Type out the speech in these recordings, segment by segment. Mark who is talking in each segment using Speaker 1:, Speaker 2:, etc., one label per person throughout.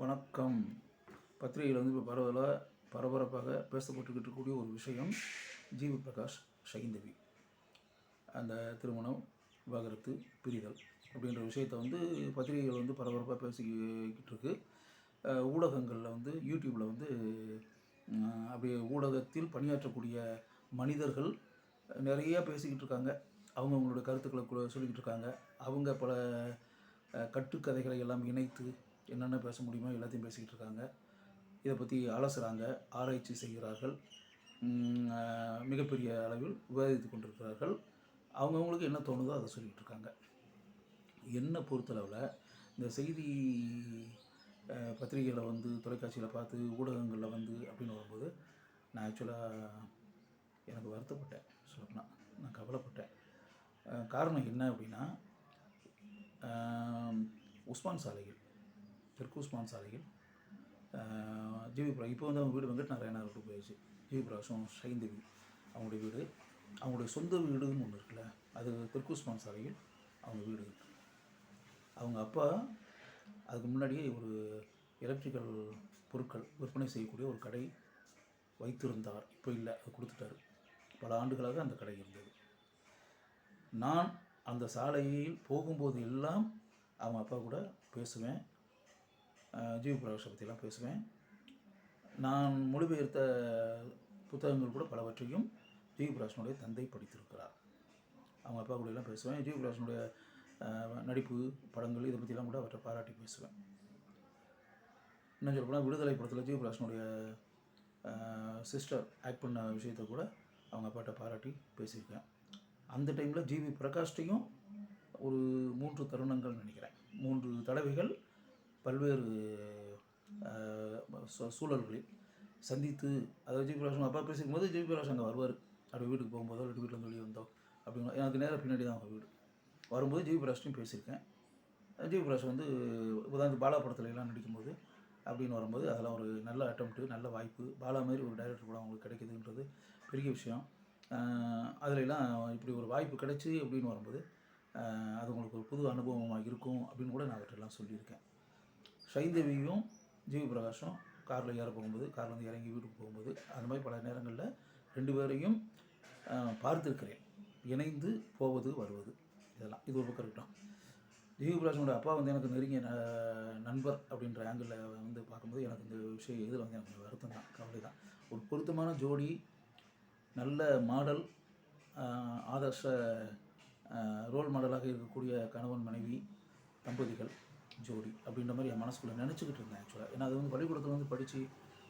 Speaker 1: வணக்கம். பத்திரிகையில் வந்து இப்போ பரவலாக பரபரப்பாக பேசப்பட்டுக்கிட்டு இருக்கக்கூடிய ஒரு விஷயம் ஜிவி பிரகாஷ் சைந்தவி அந்த திருமணம் விவாகரத்து பிரிதல் அப்படின்ற விஷயத்தை வந்து பத்திரிகைகள் வந்து பரபரப்பாக பேசிக்கிட்டு இருக்கு ஊடகங்களில் வந்து யூடியூப்பில் வந்து அப்படியே ஊடகத்தில் பணியாற்றக்கூடிய மனிதர்கள் நிறையா பேசிக்கிட்டு இருக்காங்க அவங்க அவங்களோட கருத்துக்களை கூட சொல்லிக்கிட்டு இருக்காங்க அவங்க பல கட்டுக்கதைகளை எல்லாம் இணைத்து என்னென்ன பேச முடியுமோ எல்லாத்தையும் பேசிக்கிட்டு இருக்காங்க. இதை பற்றி அலசுகிறாங்க ஆராய்ச்சி செய்கிறார்கள். மிகப்பெரிய அளவில் விவாதித்து கொண்டிருக்கிறார்கள். அவங்கவுங்களுக்கு என்ன தோணுதோ அதை சொல்லிகிட்டு இருக்காங்க. என்னை பொறுத்தளவில் இந்த செய்தி அஹ், பத்திரிகைகளை வந்து தொலைக்காட்சியில் பார்த்து ஊடகங்களில் வந்து அப்படின்னு வரும்போது நான் ஆக்சுவலாக எனக்கு வருத்தப்பட்டேன் சொல்லப்போனால் நான் கவலைப்பட்டேன். காரணம் என்ன அப்படின்னா உஸ்மான் சாலையில் தெற்கு உஸ்மான் சாலையில் ஜிவி பிரா இப்போ வந்து அவங்க வீடு வெங்கட் நாராயணா ரோட்டு போயிடுச்சு ஜிவி பிரகாஷும் சைந்தவி அவங்களுடைய வீடு. அவங்களுடைய சொந்த வீடுன்னு ஒன்று இருக்குல்ல அது தெற்கு உஸ்மான் சாலையில் அவங்க வீடு அவங்க அப்பா அதுக்கு முன்னாடியே ஒரு எலக்ட்ரிக்கல் பொருட்கள் விற்பனை செய்யக்கூடிய ஒரு கடை வைத்திருந்தார். இப்போ இல்லை அது கொடுத்துட்டாரு. பல ஆண்டுகளாக அந்த கடை இருந்தது. நான் அந்த சாலையில் போகும்போது எல்லாம் அவங்க அப்பா கூட பேசுவேன். ஜீவ பிரகாஷை பற்றிலாம் பேசுவேன். நான் மொழிபெயர்த்த புத்தகங்கள் கூட பலவற்றையும் ஜீவ பிரகாஷனுடைய தந்தை படித்திருக்கிறார். அவங்க அப்பா கூட எல்லாம் பேசுவேன். ஜீவ பிரகாஷனுடைய நடிப்பு படங்கள் இதை பற்றிலாம் கூட அவற்றை பாராட்டி பேசுவேன். இன்னும் சொல்லப்போனால் விடுதலை படத்தில் ஜீவ பிரகாஷனுடைய சிஸ்டர் ஆக்ட் பண்ண விஷயத்தை கூட அவங்க அப்பாட்ட பாராட்டி பேசியிருக்கேன். அந்த டைமில் ஜிவி பிரகாஷ்டையும் ஒரு மூன்று தருணங்கள் நினைக்கிறேன். மூன்று தடவைகள் பல்வேறு சூழல்களில் சந்தித்து அதாவது ஜிபி பிரகாஷ் அப்பா பேசிக்கும் போது ஜிவி அங்கே வருவார். அப்படி வீட்டுக்கு போகும்போதோ ரெண்டு வீட்டில் வெளியே வந்தோம் அப்படின்னா எனக்கு நேராக பின்னாடி தான் அவங்க வீடு. வரும்போது ஜிவி ராஷ்டையும் பேசியிருக்கேன். ஜிவி பிரகாஷ் வந்து உதாரணத்து பாலா படத்துல எல்லாம் நடிக்கும்போது அப்படின்னு வரும்போது அதெல்லாம் ஒரு நல்ல அட்டம்ப்ட்டு நல்ல வாய்ப்பு. பாலா மாதிரி ஒரு டைரக்டர் கூட அவங்களுக்கு கிடைக்குதுன்றது பெரிய விஷயம். அதிலெல்லாம் இப்படி ஒரு வாய்ப்பு கிடைச்சி அப்படின்னு வரும்போது அது உங்களுக்கு ஒரு புது அனுபவமாக இருக்கும் அப்படின்னு கூட நான் அவற்றெல்லாம் சொல்லியிருக்கேன். சைந்தவியும் ஜிவி பிரகாஷும் காரில் ஏற போகும்போது காரில் வந்து இறங்கி வீட்டுக்கு போகும்போது அந்த மாதிரி பல நேரங்களில் ரெண்டு பேரையும் பார்த்துருக்கிறேன் பார்த்திருக்கிறேன். இணைந்து போவது வருவது இதெல்லாம். இது ஒரு பக்கம் இருக்கட்டும். ஜிவி பிரகாஷனோட அப்பா வந்து எனக்கு நெருங்கிய ந- நண்பர் அப்படின்ற ஆங்கிளில் வந்து பார்க்கும்போது எனக்கு இந்த விஷயம் இதில் வந்து எனக்கு வருத்தம் தான் கவலை தான். ஒரு பொருத்தமான ஜோடி நல்ல மாடல் ஆதர்ஷ ரோல் மாடலாக இருக்கக்கூடிய கணவன் மனைவி தம்பதிகள் ஜோடி அப்படின்ற மாதிரி என் மனசுக்குள்ளே நினச்சிக்கிட்டு இருந்தேன் ஆக்சுவலாக ஏன்னா அது வந்து பள்ளிக்கூடத்தில் வந்து படித்து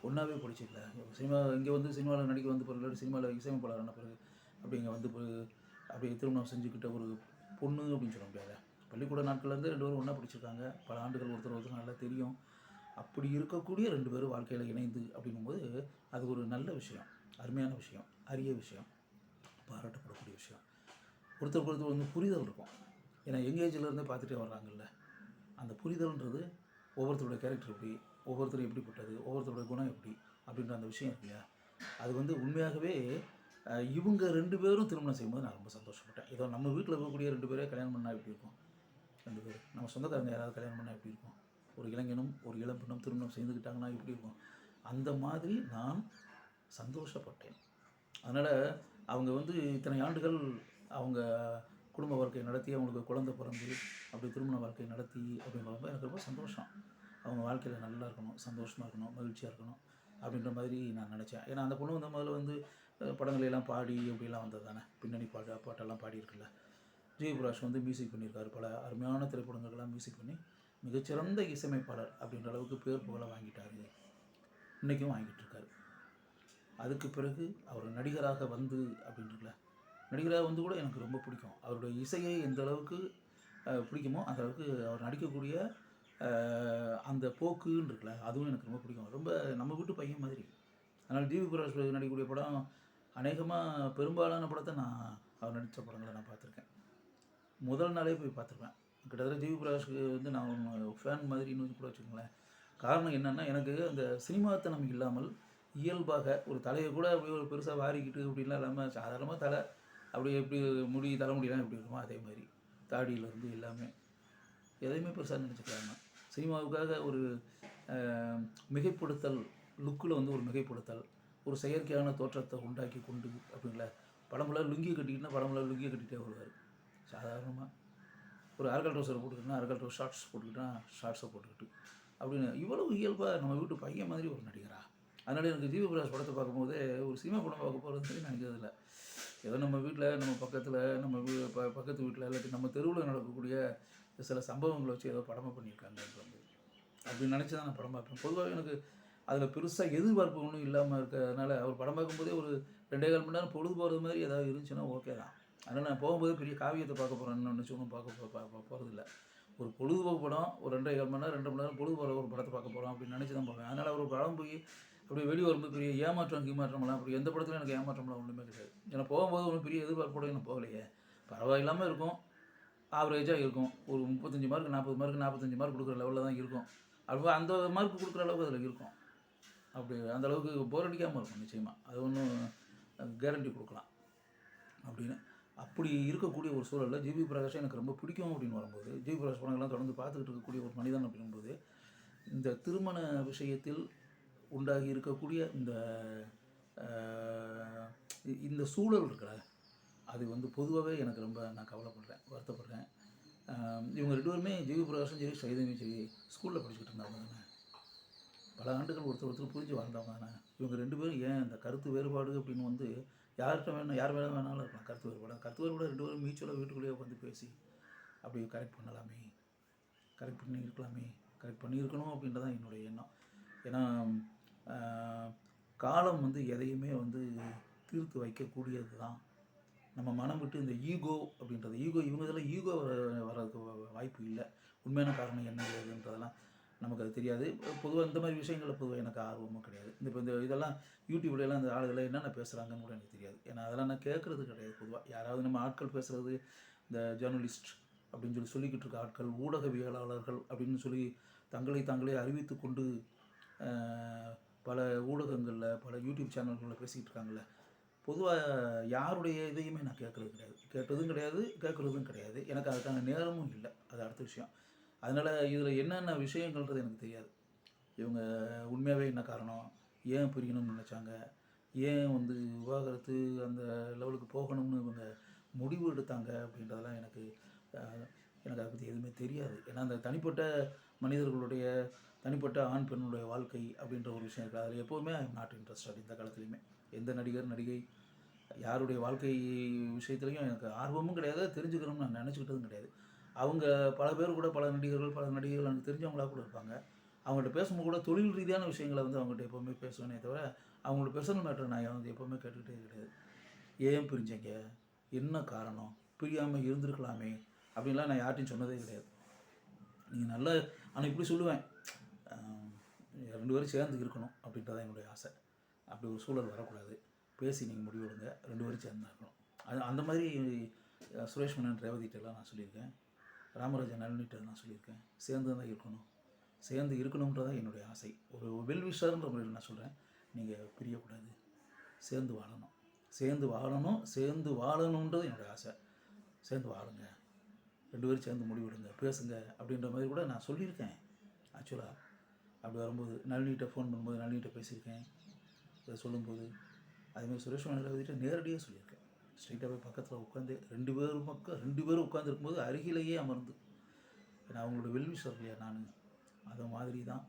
Speaker 1: ஒன்றாவே படிச்சிக்கல சினிமா இங்கே வந்து சினிமாவில் நடிக்க வந்து பிறகு சினிமாவில் இசையமைப்பாளர் ஆன பிறகு அப்படி இங்கே வந்து பிறகு அப்படியே திருமணம் செஞ்சுக்கிட்ட ஒரு பொண்ணு அப்படின்னு சொல்ல முடியாது. பள்ளிக்கூட நாட்கள்லேருந்து ரெண்டு பேரும் ஒன்றா படிச்சிருக்காங்க. பல ஆண்டுகள் ஒருத்தர் ஒருத்தர் நல்லா தெரியும். அப்படி இருக்கக்கூடிய ரெண்டு பேரும் வாழ்க்கையில் இணைந்து அப்படிங்கும்போது அது ஒரு நல்ல விஷயம். அருமையான விஷயம். அரிய விஷயம். பாராட்டப்படக்கூடிய விஷயம். ஒருத்தருக்கு ஒருத்தர் வந்து புரிதல் இருக்கும். ஏன்னா யங் பார்த்துட்டே வர்றாங்கல்ல. அந்த புரிதல்ன்றது ஒவ்வொருத்தருடைய கேரக்டர் எப்படி ஒவ்வொருத்தரும் எப்படிப்பட்டது ஒவ்வொருத்தருடைய குணம் எப்படி அப்படின்ற அந்த விஷயம் இருக்கு இல்லையா அது வந்து உண்மையாகவே இவங்க ரெண்டு பேரும் திருமணம் செய்யும்போது நான் ரொம்ப சந்தோஷப்பட்டேன். இதோ நம்ம வீட்டில் இருக்கக்கூடிய ரெண்டு பேரே கல்யாணம் பண்ணால் எப்படி இருக்கும்? ரெண்டு பேர். நம்ம சொந்தக்காரங்க யாராவது கல்யாணம் பண்ணால் எப்படி இருக்கும்? ஒரு இளைஞனும் ஒரு இளம்பெண்ணும் திருமணம் செய்துக்கிட்டாங்கன்னா எப்படி இருக்கும்? அந்த மாதிரி நான் சந்தோஷப்பட்டேன். அதனால் அவங்க வந்து இத்தனை ஆண்டுகள் அவங்க குடும்ப வாழ்க்கை நடத்தி அவங்களுக்கு குழந்தை பிறந்து அப்படி திருமண வாழ்க்கை நடத்தி அப்படிங்கிறப்ப எனக்கு ரொம்ப சந்தோஷம். அவங்க வாழ்க்கையில் நல்லா இருக்கணும் சந்தோஷமாக இருக்கணும் மகிழ்ச்சியாக இருக்கணும் அப்படின்ற மாதிரி நான் நினச்சேன். ஏன்னா அந்த பொண்ணு வந்து முதல்ல வந்து படங்களையெல்லாம் பாடி அப்படிலாம் வந்தது தானே. பின்னணி பாட்டு பாட்டெல்லாம் பாடியிருக்குல்ல. ஜெயபிராஷ் வந்து மியூசிக் பண்ணியிருக்காரு பல. அருமையான திரைப்படங்களுக்கெல்லாம் மியூசிக் பண்ணி மிகச்சிறந்த இசையமைப்பாளர் அப்படின்ற அளவுக்கு பேர் புகழை வாங்கிட்டாரு. இன்றைக்கும் வாங்கிட்டு இருக்காரு. அதுக்கு பிறகு அவர் நடிகராக வந்து அப்படின்றல நடிகராக வந்து கூட எனக்கு ரொம்ப பிடிக்கும். அவருடைய இசையை எந்த அளவுக்கு பிடிக்குமோ அந்த அளவுக்கு அவர் நடிக்கக்கூடிய அந்த போக்குன்னு இருக்குல்ல அதுவும் எனக்கு ரொம்ப பிடிக்கும். ரொம்ப நம்ம வீட்டு பையன் மாதிரி. அதனால் ஜிவி பிரகாஷ் நடிக்கக்கூடிய படம் அநேகமாக பெரும்பாலான படத்தை நான் அவர் நடித்த படங்களை நான் பார்த்துருக்கேன். முதல் நாளே போய் பார்த்துருப்பேன். கிட்டத்தட்ட ஜிவி பிரகாஷ்க்கு வந்து நான் ஃபேன் மாதிரின்னு கூட வச்சுக்கோங்களேன். காரணம் என்னென்னா எனக்கு அந்த சினிமாத்தனம் இல்லாமல் இயல்பாக ஒரு தலையை கூட அப்படியே ஒரு பெருசாக வாரிக்கிட்டு அப்படின்லாம் இல்லாமல் சாதாரணமாக தலை அப்படியே எப்படி முடி தலைமுடியெல்லாம் எப்படி இருக்குமோ அதே மாதிரி. தாடியிலேருந்து எல்லாமே. எதையுமே பெருசாக நினச்சிக்கிறாங்க சினிமாவுக்காக ஒரு மிகைப்படுத்தல் லுக்கில் வந்து ஒரு மிகைப்படுத்தல் ஒரு செயற்கையான தோற்றத்தை உண்டாக்கி கொண்டு அப்படிங்களா படம்புல லுங்கி கட்டிக்கிட்டுனா படம்புல லுங்கி கட்டிகிட்டே வருவார். சாதாரணமாக ஒரு அரகல் ட்ரௌசர் போட்டுக்கிட்டுனா அரகல் ட்ரௌஸ் ஷார்ட்ஸ் போட்டுக்கிட்டுனா ஷார்ட்ஸை போட்டுக்கிட்டு. அப்படின்னு இவ்வளவு இயல்பாக நம்ம வீட்டு பையன் மாதிரி ஒரு நடிகரா? அதனால எனக்கு ஜீவபிரகாஷ் படத்தை பார்க்கும்போது ஒரு சினிமா படம் பார்க்க போகிறது சரி நினைக்கிறது இல்லை ஏதோ நம்ம வீட்டில் நம்ம பக்கத்தில் நம்ம வீ ப பக்கத்து வீட்டில் இல்லாட்டி நம்ம தெருவில் நடக்கக்கூடிய சில சம்பவங்களை வச்சு ஏதோ படமாக பண்ணியிருக்காங்க வந்து அப்படின்னு நினச்சி தான் நான் படம் பார்ப்பேன். பொதுவாக எனக்கு அதில் பெருசாக எதிர்பார்ப்பு ஒன்றும் இல்லாமல் இருக்கிறதுனால அவர் படம் பார்க்கும்போதே ஒரு ரெண்டே கால் மணி நேரம் பொழுது போகிறது மாதிரி ஏதாவது இருந்துச்சுன்னா ஓகே தான். அதனால் நான் போகும்போது பெரிய காவியத்தை பார்க்க போகிறேன்னு நினச்சி ஒன்றும் பார்க்க போ போகிறதில்ல ஒரு பொழுதுபோக்கு படம் ஒரு ரெண்டே கால் மணி நேரம் ரெண்டு மணி நேரம் பொழுது போகிற ஒரு படத்தை பார்க்க போகிறோம் அப்படின்னு நினச்சி தான் போவேன். அதனால் ஒரு படம் போய் இப்படி வெளியே வரும்போது பெரிய ஏமாற்றம் கீமாற்றம்லாம் அப்படி எந்த படத்துலையும் எனக்கு ஏமாற்றம்லாம் ஒன்றுமே கிடையாது. ஏன்னா போகும்போது ஒன்றும் பெரிய எதிர்பார்ப்போட எனக்கு போகலையே. பரவாயில்லாமல் இருக்கும். ஆவரேஜாக இருக்கும். ஒரு முப்பத்தஞ்சு மார்க் நாற்பது மார்க் நாற்பத்தஞ்சு மார்க் கொடுக்குற லெவலில் தான் இருக்கும். அப்போ அந்த மார்க் கொடுக்குற அளவுக்கு அதில் இருக்கும். அப்படி அந்த அளவுக்கு போர் அடிக்காமல் இருக்கும் நிச்சயமாக அது ஒன்றும் கேரண்டி கொடுக்கலாம். அப்படின்னு அப்படி இருக்கக்கூடிய ஒரு சூழலில் ஜிபி பிரகாஷ் எனக்கு ரொம்ப பிடிக்கும் அப்படின்னு வரும்போது ஜிபி பிரகாஷ் படங்கள்லாம் தொடர்ந்து பார்த்துக்கிட்டு இருக்கக்கூடிய ஒரு மனிதன் அப்படிங்கும்போது இந்த திருமண விஷயத்தில் உண்டாகி இருக்கக்கூடிய இந்த இந்த சூழல் இருக்கிற அது வந்து பொதுவாகவே எனக்கு ரொம்ப நான் கவலைப்படுறேன் வருத்தப்படுறேன். இவங்க ரெண்டு பேருமே ஜெய்வி பிரகாஷும் சரி சைதவியும் சரி ஸ்கூலில் படிச்சுக்கிட்டு இருந்தாங்க தானே. பல ஆண்டுகள் ஒருத்தர் ஒருத்தர் புரிஞ்சு வாழ்ந்தவங்க தானே. இவங்க ரெண்டு பேரும் ஏன் இந்த கருத்து வேறுபாடு அப்படின்னு வந்து யார்கிட்ட வேணும் யார் வேணால் வேணாலும் இருக்கலாம் கருத்து வேறுபாடு. கருத்து வேறுபாடு ரெண்டு பேரும் மியூச்சுவலாக வீட்டுக்குள்ளேயே உட்காந்து பேசி அப்படி கரெக்ட் பண்ணலாமே கரெக்ட் பண்ணி இருக்கலாமே கரெக்ட் பண்ணியிருக்கணும் அப்படின்றதான் என்னுடைய எண்ணம். ஏன்னா காலம் வந்து எதையுமே வந்து தீர்த்து வைக்கக்கூடியது தான். நம்ம மனம் விட்டு இந்த ஈகோ அப்படின்றது ஈகோ இவங்க இதெல்லாம் ஈகோ வர்றதுக்கு வாய்ப்பு இல்லை. உண்மையான காரணம் என்ன ஏதுன்றதெல்லாம் நமக்கு அது தெரியாது. பொதுவாக இந்த மாதிரி விஷயங்களில் பொதுவாக எனக்கு ஆர்வமும் கிடையாது. இந்த இப்போ இந்த இதெல்லாம் யூடியூப்லலாம் இந்த ஆளுகளை என்னென்ன பேசுகிறாங்கன்னு கூட எனக்கு தெரியாது. ஏன்னா அதெல்லாம் நான் கேட்குறது கிடையாது பொதுவாக யாராவது நம்ம ஆட்கள் பேசுகிறது இந்த ஜேர்னலிஸ்ட் அப்படின்னு சொல்லி சொல்லிக்கிட்டு இருக்க ஆட்கள் ஊடகவியலாளர்கள் அப்படின்னு சொல்லி தங்களை தாங்களே அறிவித்து கொண்டு பல ஊடகங்களில் பல யூடியூப் சேனல்களில் பேசிக்கிட்டு இருக்காங்களே பொதுவாக யாருடைய இதையுமே நான் கேட்குறது கிடையாது. கேட்டதும் கிடையாது கேட்குறதும் கிடையாது. எனக்கு அதுக்கான நேரமும் இல்லை. அது அடுத்த விஷயம். அதனால் இதில் என்னென்ன விஷயங்கள்ன்றது எனக்கு தெரியாது. இவங்க உண்மையாகவே என்ன காரணம்? ஏன் பிரியணும்னு நினச்சாங்க? ஏன் வந்து விவாகரத்து அந்த லெவலுக்கு போகணும்னு இவங்க முடிவு எடுத்தாங்க அப்படின்றதெல்லாம் எனக்கு எனக்கு அதை பற்றி எதுவுமே தெரியாது. ஏன்னா அந்த தனிப்பட்ட மனிதர்களுடைய தனிப்பட்ட ஆண் பெண்ணுடைய வாழ்க்கை அப்படின்ற ஒரு விஷயம் இருக்குது. அதில் எப்போவுமே ஐ நாட் இன்ட்ரெஸ்டட் இந்த காலத்துலையுமே. எந்த நடிகர் நடிகை யாருடைய வாழ்க்கை விஷயத்துலையும் எனக்கு ஆர்வமும் கிடையாது தெரிஞ்சுக்கணும்னு நான் நினச்சிக்கிட்டதும் கிடையாது. அவங்க பல பேர் கூட பல நடிகர்கள் பல நடிகர்கள் எனக்கு தெரிஞ்சவங்களா கூட இருப்பாங்க. அவங்கள்ட்ட பேசும்போது கூட தொழில் ரீதியான விஷயங்களை வந்து அவங்ககிட்ட எப்போவுமே பேசுவேனே தவிர அவங்களோட பர்சனல் மேட்டர் நான் வந்து எப்போவுமே கேட்டுக்கிட்டே கிடையாது. ஏன் பிரிஞ்சீங்க? என்ன காரணம்? பிரியாமல் இருந்திருக்கலாமே? அப்படின்லாம் நான் யார்ட்டையும் சொன்னதே கிடையாது. நீங்கள் நல்ல ஆனால் இப்படி சொல்லுவேன் ரெண்டு பேரும் சேர்ந்து இருக்கணும் அப்படின்றதான் என்னுடைய ஆசை. அப்படி ஒரு சூழல் வரக்கூடாது. பேசி நீங்கள் முடிவெடுங்க ரெண்டு பேரும் சேர்ந்து தான் இருக்கணும். அது அந்த மாதிரி சுரேஷ் மன்னன் ரேவதிட்டெல்லாம் நான் சொல்லியிருக்கேன். ராமராஜன் நளினிட்ட நான் சொல்லியிருக்கேன். சேர்ந்து தான் இருக்கணும். சேர்ந்து இருக்கணுன்றதான் என்னுடைய ஆசை. ஒரு வெல்விஷர்ன்ற முறையில் நான் சொல்கிறேன் நீங்கள் பிரியக்கூடாது. சேர்ந்து வாழணும். சேர்ந்து வாழணும் சேர்ந்து வாழணுன்றது என்னுடைய ஆசை. சேர்ந்து வாழுங்க. ரெண்டு பேரும் சேர்ந்து முடிவெடுங்க பேசுங்க அப்படின்ற மாதிரி கூட நான் சொல்லியிருக்கேன் ஆக்சுவலாக அப்படி வரும்போது நளினிகிட்ட ஃபோன் பண்ணும்போது நளினிகிட்ட பேசியிருக்கேன் இதை சொல்லும்போது. அதேமாதிரி சுரேஷ் மன்னர்கிட்ட நேரடியாக சொல்லியிருக்கேன். ஸ்ட்ரெயிட்டாக போய் பக்கத்தில் உட்காந்து ரெண்டு பேரும் பக்கம் ரெண்டு பேரும் உட்காந்துருக்கும்போது அருகிலேயே அமர்ந்து. ஏன்னா அவங்களோட வெல்விஷர் இல்லையா நான். அதை மாதிரி தான்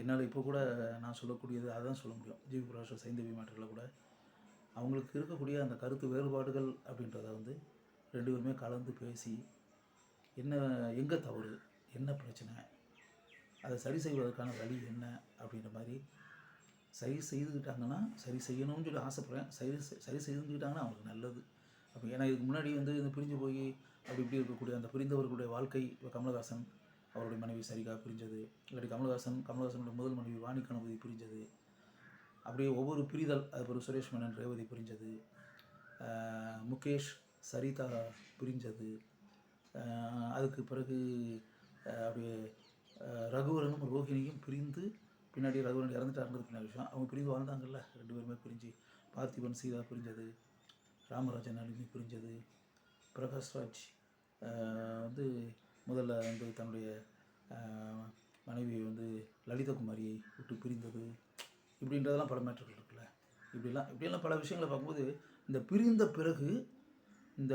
Speaker 1: என்னால் இப்போ கூட நான் சொல்லக்கூடியது அதான் சொல்ல முடியும். ஜிவி பிரகாஷ் சைந்தவி மேட்டரில் கூட. அவங்களுக்கு இருக்கக்கூடிய அந்த கருத்து வேறுபாடுகள் அப்படின்றத வந்து ரெண்டு பேருமே கலந்து பேசி என்ன எங்கே தவறு? என்ன பிரச்சனை? அதை சரி செய்வதற்கான வழி என்ன? அப்படின்ற மாதிரி சரி செய்துக்கிட்டாங்கன்னா சரி செய்யணும்னு சொல்லி ஆசைப்பட்றேன். சரி சரி செய்துக்கிட்டாங்கன்னா அவங்களுக்கு நல்லது. அப்போ ஏன்னா இதுக்கு முன்னாடி வந்து இந்த பிரிஞ்சு போய் அப்படி இப்படி இருக்கக்கூடிய அந்த பிரிந்தவர்களுடைய வாழ்க்கை இப்போ கமலஹாசன் அவருடைய மனைவி சரிகா பிரிஞ்சது. இல்லாட்டி கமலஹாசன் கமலஹாசனுடைய முதல் மனைவி வாணி கணபதி பிரிஞ்சது. அப்படியே ஒவ்வொரு பிரிதல் அது பிறகு சுரேஷ் மேனன் ரேவதி பிரிஞ்சது. முகேஷ் சரிதா பிரிஞ்சது. அதுக்கு பிறகு அப்படியே ரகுவரனும் ரோஹிணியும் பிரிந்து பின்னாடி ரகுவரன் இறந்துட்டாருன்றது பின்னாடி விஷயம். அவங்க பிரிந்து வாழ்ந்தாங்கல்ல ரெண்டு பேருமே பிரிஞ்சு பார்த்திபன் சீதா பிரிஞ்சது ராமராஜன் நளினி பிரிஞ்சது பிரகாஷ்ராஜ் வந்து முதல்ல வந்து தன்னுடைய மனைவியை மனைவி வந்து லலிதகுமாரியை விட்டு பிரிந்தது. இப்படின்றதெல்லாம் பல மேட்டர்கள் இருக்குல்ல. இப்படிலாம் இப்படியெல்லாம் பல விஷயங்களை பார்க்கும்போது இந்த பிரிந்த பிறகு இந்த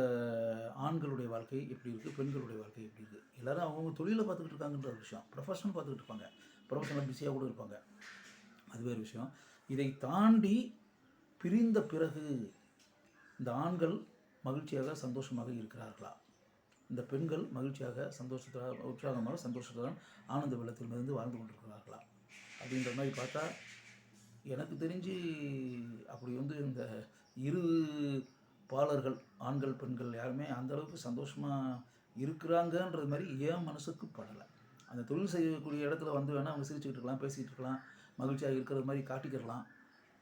Speaker 1: ஆண்களுடைய வாழ்க்கை எப்படி இருக்குது பெண்களுடைய வாழ்க்கை எப்படி இருக்குது எல்லோரும் அவங்கவுங்க தொழிலை பார்த்துக்கிட்டு இருக்காங்கன்ற ஒரு விஷயம். ப்ரொஃபஷனல் பார்த்துக்கிட்டு இருப்பாங்க. ப்ரொஃபஷனல் பிஸியாக கூட இருப்பாங்க. அது வேறு விஷயம். இதை தாண்டி பிரிந்த பிறகு இந்த ஆண்கள் மகிழ்ச்சியாக சந்தோஷமாக இருக்கிறார்களா? இந்த பெண்கள் மகிழ்ச்சியாக சந்தோஷத்துடன் உற்சாகமாக சந்தோஷத்துடன் ஆனந்த வெள்ளத்தில் மிதந்து வாழ்ந்து கொண்டிருக்கிறார்களா? அப்படின்ற மாதிரி பார்த்தா எனக்கு தெரிஞ்சு அப்படி வந்து இந்த இரு பாலர்கள் ஆண்கள் பெண்கள் யாருமே அந்தளவுக்கு சந்தோஷமாக இருக்கிறாங்கன்றது மாதிரி ஏன் மனசுக்கு படலை. அந்த தொழில் செய்யக்கூடிய இடத்துல வந்து வேணால் அவங்க சிரிச்சுக்கிட்டு இருக்கலாம் பேசிக்கிட்டு இருக்கலாம் மகிழ்ச்சியாக இருக்கிறது மாதிரி காட்டிக்கிறலாம்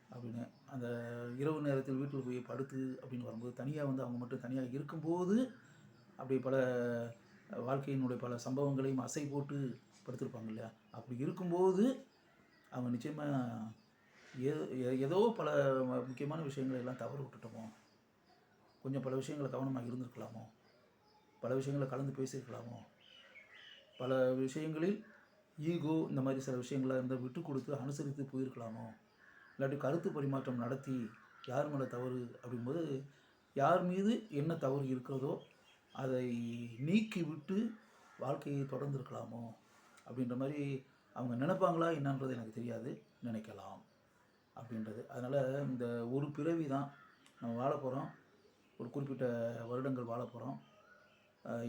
Speaker 1: அப்படின்னு. அந்த இரவு நேரத்தில் வீட்டில் போய் படுத்து அப்படின்னு வரும்போது தனியாக வந்து அவங்க மட்டும் தனியாக இருக்கும்போது அப்படி பல வாழ்க்கையினுடைய பல சம்பவங்களையும் அசை போட்டு படுத்திருப்பாங்க இல்லையா? அப்படி இருக்கும்போது அவங்க நிச்சயமாக ஏதோ ஏதோ பல முக்கியமான விஷயங்களை எல்லாம் தவறு விட்டுட்டோமோ கொஞ்சம் பல விஷயங்களை கவனமாக இருந்திருக்கலாமோ? பல விஷயங்களை கலந்து பேசியிருக்கலாமோ? பல விஷயங்களில் ஈகோ இந்த மாதிரி சில விஷயங்களை இருந்தால் விட்டு கொடுத்து அனுசரித்து போயிருக்கலாமோ? இல்லாட்டி கருத்து பரிமாற்றம் நடத்தி யார் மேலே தவறு அப்படிங்கும்போது யார் மீது என்ன தவறு இருக்கிறதோ அதை நீக்கி விட்டு வாழ்க்கையை தொடர்ந்துருக்கலாமோ? அப்படின்ற மாதிரி அவங்க நினைப்பாங்களா என்னன்றது எனக்கு தெரியாது. நினைக்கலாம் அப்படின்றது. அதனால் இந்த ஒரு பிறவி தான் நம்ம வாழ போகிறோம் ஒரு குறிப்பிட்ட வருடங்கள் வாழ போகிறோம்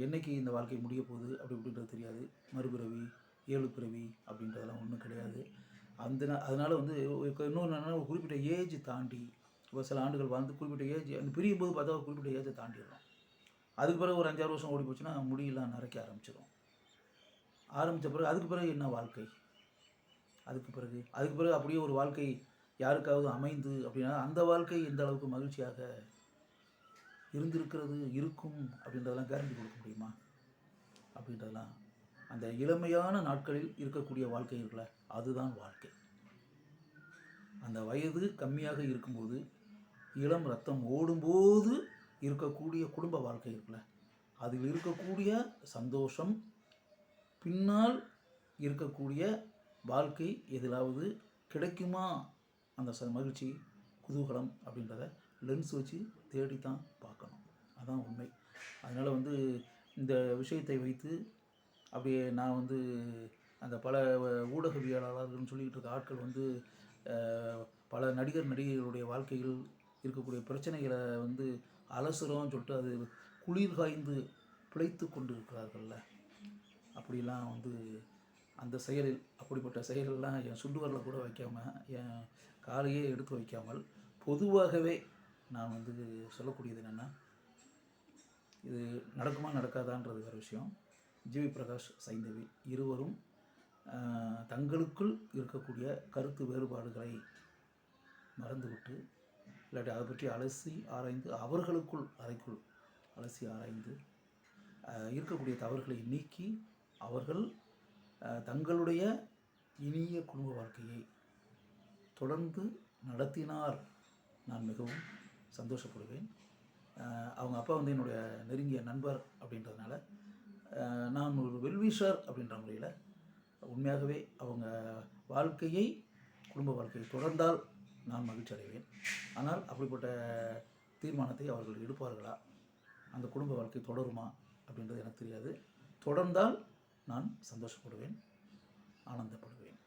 Speaker 1: என்னைக்கு இந்த வாழ்க்கை முடிய போகுது அப்படி இப்படின்றது தெரியாது. மறுபிறவி ஏழு பிறவி அப்படின்றதெல்லாம் ஒன்றும் கிடையாது. அந்த அதனால் வந்து இன்னொன்று என்னென்னா ஒரு குறிப்பிட்ட ஏஜ் தாண்டி இப்போ சில ஆண்டுகள் வாழ்ந்து குறிப்பிட்ட ஏஜ் அந்த பிரியும் போது பார்த்தா ஒரு குறிப்பிட்ட ஏஜை தாண்டிடுறோம். அதுக்கு பிறகு ஒரு அஞ்சாறு வருஷம் ஓடி போச்சுன்னா முடியெல்லாம் நரைக்க ஆரம்பிச்சிடும் ஆரம்பித்த பிறகு அதுக்கு பிறகு என்ன வாழ்க்கை? அதுக்கு பிறகு அதுக்கு பிறகு அப்படியே ஒரு வாழ்க்கை யாருக்காவது அமைந்து அப்படின்னா அந்த வாழ்க்கை எந்த அளவுக்கு மகிழ்ச்சியாக இருந்திருக்கிறது இருக்கும் அப்படின்றதெல்லாம் கேரண்டி கொடுக்க முடியுமா? அப்படின்றதெல்லாம். அந்த இளமையான நாட்களில் இருக்கக்கூடிய வாழ்க்கை இருக்குல்ல அதுதான் வாழ்க்கை. அந்த வயது கம்மியாக இருக்கும்போது இளம் ரத்தம் ஓடும்போது இருக்கக்கூடிய குடும்ப வாழ்க்கை இருக்குல்ல அதில் இருக்கக்கூடிய சந்தோஷம் பின்னால் இருக்கக்கூடிய வாழ்க்கை எதிலாவது கிடைக்குமா? அந்த ச மகிழ்ச்சி குதூகலம் அப்படின்றத லென்ஸ் வச்சு தேடித்தான் பார்க்கணும். அதான் உண்மை. அதனால் வந்து இந்த விஷயத்தை வைத்து அப்படியே நான் வந்து அந்த பல ஊடகவியலாளர்கள்னு சொல்லிக்கிட்டு இருக்க ஆட்கள் வந்து பல நடிகர் நடிகைகளுடைய வாழ்க்கையில் இருக்கக்கூடிய பிரச்சனைகளை வந்து அலசுறோம்னு சொல்லிட்டு அது குளிர் காய்ந்து பிழைத்து கொண்டு இருக்கிறார்கள்ல அப்படிலாம் வந்து அந்த செயலில் அப்படிப்பட்ட செயலெல்லாம் என் சுண்டுவரில் கூட வைக்காமல் என் காலையே எடுத்து வைக்காமல் பொதுவாகவே நான் வந்து சொல்லக்கூடியது என்னென்னா இது நடக்குமா நடக்காதான்றது வேறு விஷயம். ஜிவி பிரகாஷ் சைந்தவி இருவரும் தங்களுக்குள் இருக்கக்கூடிய கருத்து வேறுபாடுகளை மறந்துவிட்டு இல்லாட்டி அதை பற்றி அலசி ஆராய்ந்து அவர்களுக்குள் அறைக்குள் அலசி ஆராய்ந்து இருக்கக்கூடிய தவறுகளை நீக்கி அவர்கள் தங்களுடைய இனிய குடும்ப வாழ்க்கையை தொடர்ந்து நடத்தினார். நான் மிகவும் சந்தோஷப்படுவேன். அவங்க அப்பா வந்து என்னுடைய நெருங்கிய நண்பர் அப்படின்றதுனால நான் ஒரு வெல்விஷர் அப்படின்ற முறையில் உண்மையாகவே அவங்க வாழ்க்கையை குடும்ப வாழ்க்கையை தொடர்ந்தால் நான் மகிழ்ச்சி அடைவேன். ஆனால் அப்படிப்பட்ட தீர்மானத்தை அவர்கள் எடுப்பார்களா? அந்த குடும்ப வாழ்க்கை தொடருமா? அப்படின்றது எனக்கு தெரியாது. தொடர்ந்தால் நான் சந்தோஷப்படுவேன் ஆனந்தப்படுவேன்.